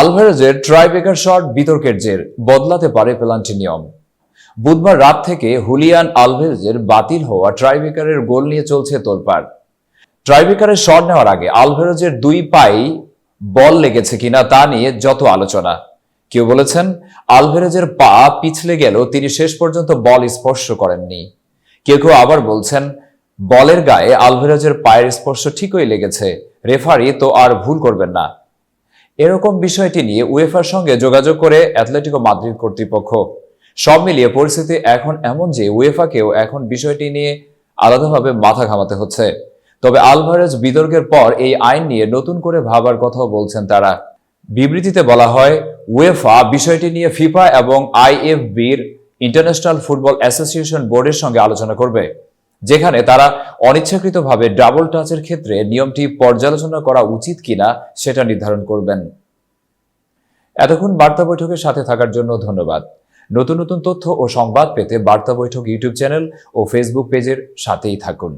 আলভারেজের tiebreaker shot বিতর্কের জের, বদলাতে পারে পেনাল্টি নিয়ম। বুধবার রাত থেকে হুলিয়ান আলভেজের বাতিল হওয়া ট্রাইবেকারের গোল নিয়ে চলছে তোলপাড়। ট্রাইবেকারের শট নেওয়ার আগে আলভেরজের দুই পাই বল লেগেছে কিনা তা নিয়ে যত আলোচনা। কেউ বলেছেন, আলভেরেজের পা পিছলে গেলেও তিনি শেষ পর্যন্ত বল স্পর্শ করেননি। কেউ কেউ আবার বলছেন, বলের গায়ে আলভেরেজের পায়ের স্পর্শ ঠিকই লেগেছে, রেফারি তো আর ভুল করবেন না। এরকম বিষয়টি নিয়ে উয়েফার সঙ্গে যোগাযোগ করে অ্যাথলেটিকো মাদ্রিদ কর্তৃপক্ষ। সব মিলিয়ে পরিস্থিতি এখন এমন যে উয়েফাকেও এখন বিষয়টি নিয়ে আলাদাভাবে মাথা ঘামাতে হচ্ছে। তবে আলভারেজ বিতর্কের পর এই আইন নিয়ে নতুন করে ভাবার কথাও বলছেন তারা। বিবৃতিতে বলা হয়, উয়েফা বিষয়টি নিয়ে ফিফা এবং আইএফবির ইন্টারন্যাশনাল ফুটবল অ্যাসোসিয়েশন বোর্ডের সঙ্গে আলোচনা করবে। যেখানে তারা অনিচ্ছাকৃতভাবে ডাবল টাচের ক্ষেত্রে নিয়মটি পর্যালোচনা করা উচিত কিনা সেটা নির্ধারণ করবেন। এতক্ষণ বার্তা বৈঠকের সাথে থাকার জন্য ধন্যবাদ। নতুন নতুন তথ্য ও সংবাদ পেতে বার্তা বৈঠক ইউটিউব চ্যানেল ও ফেসবুক পেজের সাথেই থাকুন।